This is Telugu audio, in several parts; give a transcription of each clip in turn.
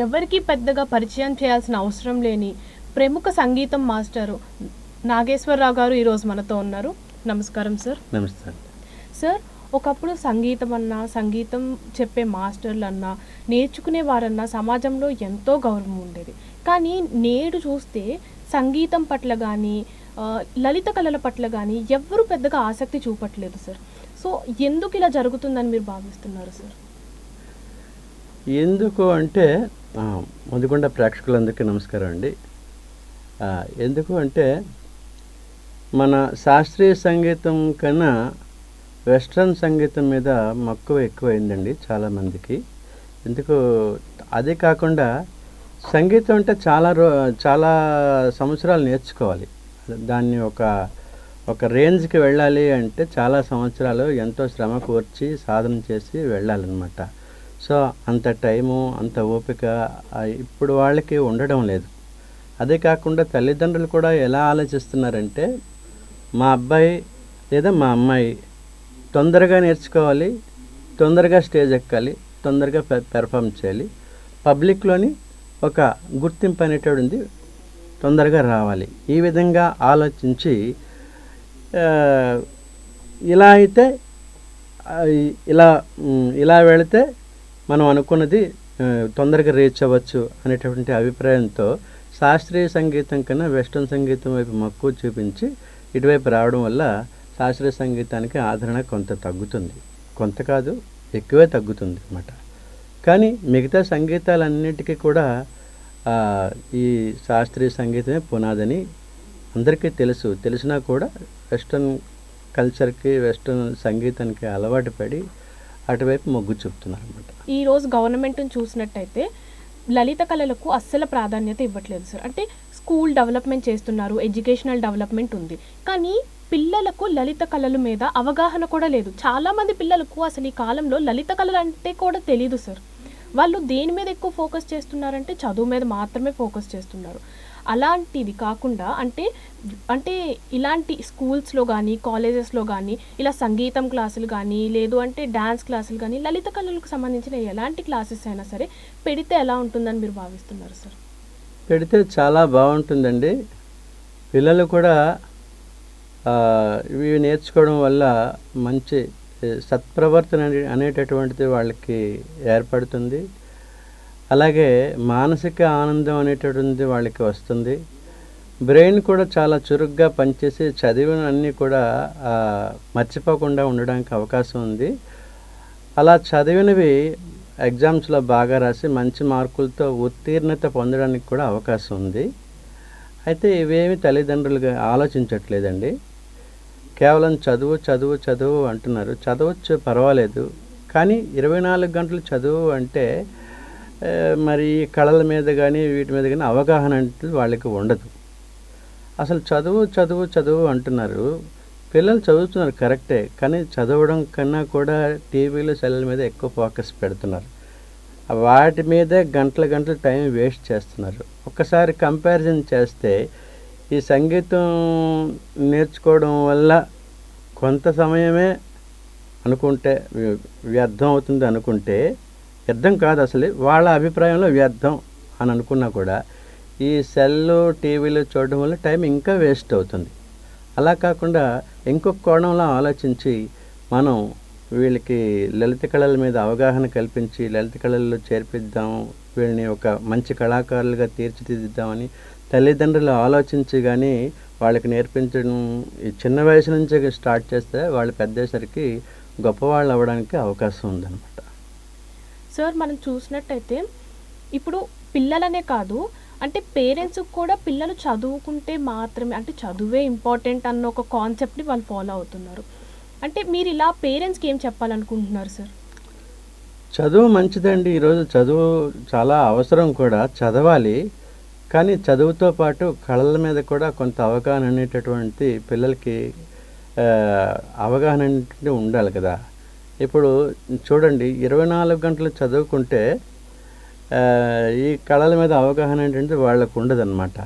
ఎవరికి పెద్దగా పరిచయం చేయాల్సిన అవసరం లేని ప్రముఖ సంగీతం మాస్టరు నాగేశ్వరరావు గారు ఈరోజు మనతో ఉన్నారు. నమస్కారం సార్. నమస్తే అండి సార్ ఒకప్పుడు సంగీతం అన్నా సంగీతం చెప్పే మాస్టర్లు అన్నా నేర్చుకునే వారన్నా సమాజంలో ఎంతో గౌరవం ఉండేది. కానీ నేడు చూస్తే సంగీతం పట్ల కానీ లలిత కళల పట్ల కానీ ఎవ్వరూ పెద్దగా ఆసక్తి చూపట్లేదు సార్. సో ఎందుకు ఇలా జరుగుతుందని మీరు భావిస్తున్నారు సార్? ఎందుకు అంటే ఆ, ముదిగొండ ప్రేక్షకులందరికీ నమస్కారం అండి. ఎందుకు అంటే మన శాస్త్రీయ సంగీతం కన్నా వెస్ట్రన్ సంగీతం మీద మక్కువ ఎక్కువైందండి చాలామందికి. ఎందుకు అదే కాకుండా సంగీతం అంటే చాలా రో చాలా సంవత్సరాలు నేర్చుకోవాలి. దాన్ని ఒక ఒక రేంజ్కి వెళ్ళాలి అంటే చాలా సంవత్సరాలు ఎంతో శ్రమ కూర్చి సాధన చేసి వెళ్ళాలన్నమాట. సో అంత టైము అంత ఓపిక ఇప్పుడు వాళ్ళకి ఉండడం లేదు. అదే కాకుండా తల్లిదండ్రులు కూడా ఎలా ఆలోచిస్తున్నారంటే మా అబ్బాయి లేదా మా అమ్మాయి తొందరగా నేర్చుకోవాలి తొందరగా స్టేజ్ ఎక్కాలి తొందరగా పె- పెర్ఫామ్ చేయాలి పబ్లిక్లోని ఒక గుర్తింపు అనేటువంటిది తొందరగా రావాలి. ఈ విధంగా ఆలోచించి ఇలా అయితే ఇలా ఇలా వెళితే మనం అనుకున్నది తొందరగా రీచ్ అవ్వచ్చు అనేటటువంటి అభిప్రాయంతో శాస్త్రీయ సంగీతం కన్నా వెస్ట్రన్ సంగీతం వైపు మక్కువ చూపించి ఇటువైపు రావడం వల్ల శాస్త్రీయ సంగీతానికి ఆదరణ కొంత తగ్గుతుంది. కొంత కాదు ఎక్కువే తగ్గుతుంది అన్నమాట. కానీ మిగతా సంగీతాలన్నిటికీ కూడా ఈ శాస్త్రీయ సంగీతమే పునాదని అందరికీ తెలుసు. తెలిసినా కూడా వెస్ట్రన్ కల్చర్కి వెస్ట్రన్ సంగీతానికి అలవాటు పడి అటువైపు మొగ్గు చూపుతున్నారు అనమాట ఈ రోజు గవర్నమెంట్ని చూసినట్టయితే లలిత కళలకు అస్సలు ప్రాధాన్యత ఇవ్వట్లేదు సార్. అంటే స్కూల్ డెవలప్మెంట్ చేస్తున్నారు ఎడ్యుకేషనల్ డెవలప్మెంట్ ఉంది. కానీ పిల్లలకు లలిత కళల మీద అవగాహన కూడా లేదు. చాలామంది పిల్లలకు అసలు ఈ కాలంలో లలిత కళలు అంటే కూడా తెలియదు సార్. వాళ్ళు దేని మీద ఎక్కువ ఫోకస్ చేస్తున్నారంటే చదువు మీద మాత్రమే ఫోకస్ చేస్తున్నారు. అలాంటిది కాకుండా అంటే అంటే ఇలాంటి స్కూల్స్లో కానీ కాలేజెస్లో కానీ ఇలా సంగీతం క్లాసులు కానీ లేదు అంటే డ్యాన్స్ క్లాసులు కానీ లలిత కళలకు సంబంధించిన ఎలాంటి క్లాసెస్ అయినా సరే పెడితే ఎలా ఉంటుందని మీరు భావిస్తున్నారు సార్? పెడితే చాలా బాగుంటుందండి. పిల్లలు కూడా ఇవి నేర్చుకోవడం వల్ల మంచి సత్ప్రవర్తన అనే- అనేటటువంటిది వాళ్ళకి ఏర్పడుతుంది. అలాగే మానసిక ఆనందం అనేటటువంటిది వాళ్ళకి వస్తుంది. బ్రెయిన్ కూడా చాలా చురుగ్గా పనిచేసి చదివిన అన్నీ కూడా మర్చిపోకుండా ఉండడానికి అవకాశం ఉంది. అలా చదివినవి ఎగ్జామ్స్లో బాగా రాసి మంచి మార్కులతో ఉత్తీర్ణత పొందడానికి కూడా అవకాశం ఉంది. అయితే ఇవేమి తల్లిదండ్రులుగా ఆలోచించట్లేదండి. కేవలం చదువు చదువు చదువు అంటున్నారు. చదవచ్చు పర్వాలేదు. కానీ ఇరవై నాలుగు గంటలు చదువు అంటే మరి కళల మీద కానీ వీటి మీద కానీ అవగాహన అంటే వాళ్ళకి ఉండదు. అసలు చదువు చదువు చదువు అంటున్నారు. పిల్లలు చదువుతున్నారు కరెక్టే కానీ చదవడం కన్నా కూడా టీవీలు సెల్ల మీద ఎక్కువ ఫోకస్ పెడుతున్నారు. వాటి మీదే గంటల గంటలు టైం వేస్ట్ చేస్తున్నారు. ఒక్కసారి కంపారిజన్ చేస్తే ఈ సంగీతం నేర్చుకోవడం వల్ల కొంత సమయమే అనుకుంటే వ్యర్థం అవుతుంది అనుకుంటే వ్యర్థం కాదు అసలు. వాళ్ళ అభిప్రాయంలో వ్యర్థం అని అనుకున్నా కూడా ఈ సెల్లు టీవీలు చూడడం వల్ల టైం ఇంకా వేస్ట్ అవుతుంది. అలా కాకుండా ఇంకొక కోణంలో ఆలోచించి మనం వీళ్ళకి లలిత కళల మీద అవగాహన కల్పించి లలిత కళల్లో చేర్పిద్దాం వీళ్ళని ఒక మంచి కళాకారులుగా తీర్చిదిద్దామని తల్లిదండ్రులు ఆలోచించి కానీ వాళ్ళకి నేర్పించడం ఈ చిన్న వయసు నుంచి స్టార్ట్ చేస్తే వాళ్ళు పెద్దేసరికి గొప్పవాళ్ళు అవ్వడానికి అవకాశం ఉందన్నమాట. సార్ మనం చూసినట్టయితే ఇప్పుడు పిల్లలనే కాదు అంటే పేరెంట్స్కి కూడా పిల్లలు చదువుకుంటే మాత్రమే అంటే చదువే ఇంపార్టెంట్ అన్న ఒక కాన్సెప్ట్ని వాళ్ళు ఫాలో అవుతున్నారు. అంటే మీరు ఇలా పేరెంట్స్కి ఏం చెప్పాలనుకుంటున్నారు సార్? చదువు మంచిదండి. ఈరోజు చదువు చాలా అవసరం కూడా చదవాలి. కానీ చదువుతో పాటు కళల మీద కూడా కొంత అవగాహన అనేటటువంటి పిల్లలకి అవగాహన అనేటువంటి ఉండాలి కదా. ఇప్పుడు చూడండి ఇరవై నాలుగు గంటలు చదువుకుంటే ఈ కళల మీద అవగాహన ఏంటంటే వాళ్ళకు ఉండదన్నమాట.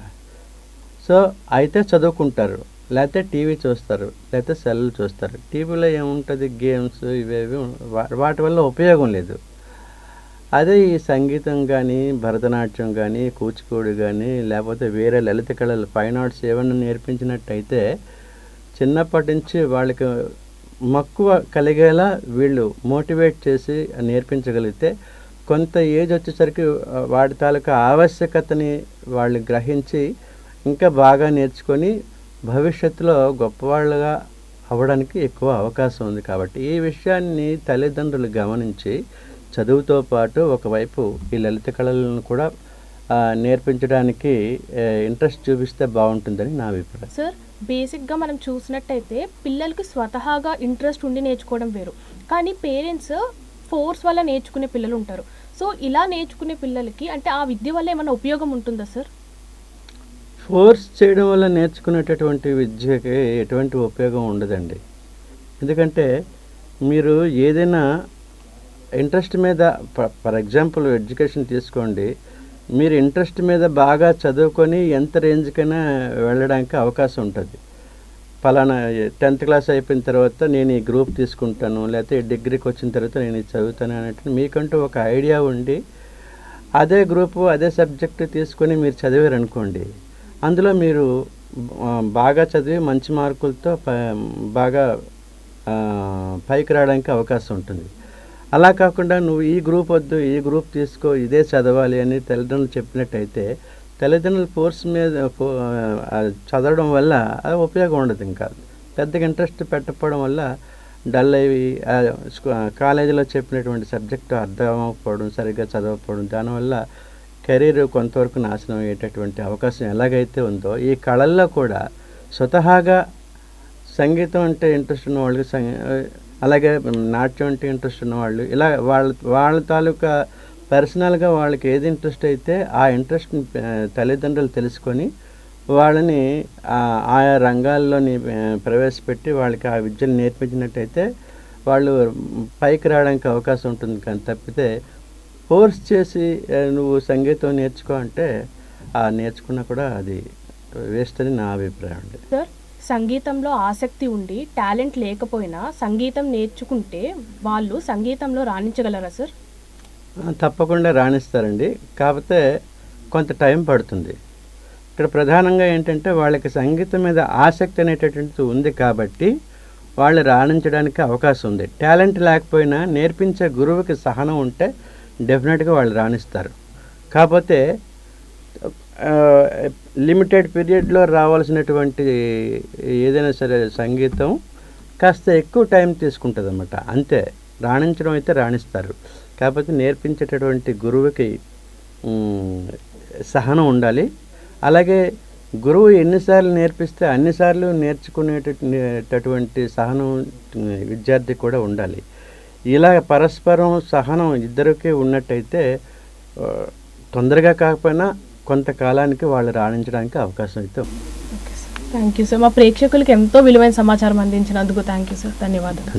సో అయితే చదువుకుంటారు లేకపోతే టీవీ చూస్తారు లేకపోతే సెల్లు చూస్తారు. టీవీలో ఏముంటుంది గేమ్స్ ఇవేవి వా- వాటి వల్ల ఉపయోగం లేదు. అదే ఈ సంగీతం కానీ భరతనాట్యం కానీ కూచిపూడి కానీ లేకపోతే వేరే లలిత కళలు ఫైన్ ఆర్ట్స్ ఏమైనా నేర్పించినట్టయితే చిన్నప్పటి నుంచి వాళ్ళకి మక్కువ కలిగేలా వీళ్ళు మోటివేట్ చేసి నేర్పించగలిగితే కొంత ఏజ్ వచ్చేసరికి వాడి తాలూకా ఆవశ్యకతని వాళ్ళు గ్రహించి ఇంకా బాగా నేర్చుకొని భవిష్యత్తులో గొప్పవాళ్ళుగా అవ్వడానికి ఎక్కువ అవకాశం ఉంది కాబట్టి ఈ విషయాన్ని తల్లిదండ్రులు గమనించి చదువుతో పాటు ఒకవైపు ఈ లలిత కళలను కూడా నేర్పించడానికి ఇంట్రెస్ట్ చూపిస్తే బాగుంటుందని నా అభిప్రాయం. సార్ బేసిక్గా మనం చూసినట్టయితే పిల్లలకి స్వతహాగా ఇంట్రెస్ట్ ఉండి నేర్చుకోవడం వేరు. కానీ పేరెంట్స్ ఫోర్స్ వల్ల నేర్చుకునే పిల్లలు ఉంటారు. సో ఇలా నేర్చుకునే పిల్లలకి అంటే ఆ విద్య వల్ల ఏమైనా ఉపయోగం ఉంటుందా సార్? ఫోర్స్ చేయడం వల్ల నేర్చుకునేటటువంటి విద్యకి ఎటువంటి ఉపయోగం ఉండదండి. ఎందుకంటే మీరు ఏదైనా ఇంట్రెస్ట్ మీద ఫర్ ఎగ్జాంపుల్ ఎడ్యుకేషన్ తీసుకోండి. మీరు ఇంట్రెస్ట్ మీద బాగా చదువుకొని ఎంత రేంజ్కైనా వెళ్ళడానికి అవకాశం ఉంటుంది. ఫలానా టెన్త్ క్లాస్ అయిపోయిన తర్వాత నేను ఈ గ్రూప్ తీసుకుంటాను లేకపోతే డిగ్రీకి వచ్చిన తర్వాత నేను ఇది చదువుతాను అన్నట్టు మీకంటూ ఒక ఐడియా ఉండి అదే గ్రూపు అదే సబ్జెక్ట్ తీసుకొని మీరు చదివారు అనుకోండి అందులో మీరు బాగా చదివి మంచి మార్కులతో ప- బాగా పైకి రావడానికి అవకాశం ఉంటుంది. అలా కాకుండా నువ్వు ఈ గ్రూప్ వద్దు ఈ గ్రూప్ తీసుకో ఇదే చదవాలి అని తల్లిదండ్రులు చెప్పినట్టయితే తల్లిదండ్రులు ఫోర్స్ మీద ఫో- చదవడం వల్ల అది ఉపయోగం ఉండదు ఇంకా. పెద్దగా ఇంట్రెస్ట్ పెట్టకపోవడం వల్ల డల్ అయ్యి స్కూ- కాలేజీలో చెప్పినటువంటి సబ్జెక్టు అర్థం అవ్వకపోవడం సరిగ్గా చదవకపోవడం దానివల్ల కెరీర్ కొంతవరకు నాశనం అయ్యేటటువంటి అవకాశం ఎలాగైతే ఉందో ఈ కళల్లో కూడా స్వతహాగా సంగీతం అంటే ఇంట్రెస్ట్ ఉన్న వాళ్ళకి సంగీ అలాగే నాట్యం అంటే ఇంట్రెస్ట్ ఉన్న వాళ్ళు ఇలా వాళ్ళ వాళ్ళ తాలూకా పర్సనల్గా వాళ్ళకి ఏది ఇంట్రెస్ట్ అయితే ఆ ఇంట్రెస్ట్ని తల్లిదండ్రులు తెలుసుకొని వాళ్ళని ఆయా రంగాల్లోని ప్రవేశపెట్టి వాళ్ళకి ఆ విద్యను నేర్పించినట్టయితే వాళ్ళు పైకి రావడానికి అవకాశం ఉంటుంది కానీ తప్పితే ఫోర్స్ చేసి నువ్వు సంగీతం నేర్చుకో అంటే ఆ నేర్చుకున్నా కూడా అది వేస్ట్ అని నా అభిప్రాయం అండి. సార్? సంగీతంలో ఆసక్తి ఉండి టాలెంట్ లేకపోయినా సంగీతం నేర్చుకుంటే వాళ్ళు సంగీతంలో రాణించగలరా సార్? తప్పకుండా రాణిస్తారండి. కాకపోతే కొంత టైం పడుతుంది. ఇక్కడ ప్రధానంగా ఏంటంటే వాళ్ళకి సంగీతం మీద ఆసక్తి అనేటటువంటిది ఉంది కాబట్టి వాళ్ళు రాణించడానికి అవకాశం ఉంది. టాలెంట్ లేకపోయినా నేర్పించే గురువుకి సహనం ఉంటే డెఫినెట్గా వాళ్ళు రాణిస్తారు. కాకపోతే లిమిటెడ్ పీరియడ్లో రావాల్సినటువంటి ఏదైనా సరే సంగీతం కాస్త ఎక్కువ టైం తీసుకుంటుంది అన్నమాట అంతే. రాణించడం అయితే రాణిస్తారు. కాకపోతే నేర్పించేటటువంటి గురువుకి సహనం ఉండాలి. అలాగే గురువు ఎన్నిసార్లు నేర్పిస్తే అన్నిసార్లు నేర్చుకునేటటువంటి సహనం విద్యార్థి కూడా ఉండాలి. ఇలా పరస్పరం సహనం ఇద్దరికీ ఉన్నట్టయితే తొందరగా కాకపోయినా కొంతకాలానికి వాళ్ళు రాణించడానికి అవకాశం అయితే ఉంది. Okay sir thank you sir మా ప్రేక్షకులకి ఎంతో విలువైన సమాచారం అందించినందుకు థ్యాంక్ యూ సార్ ధన్యవాదాలు.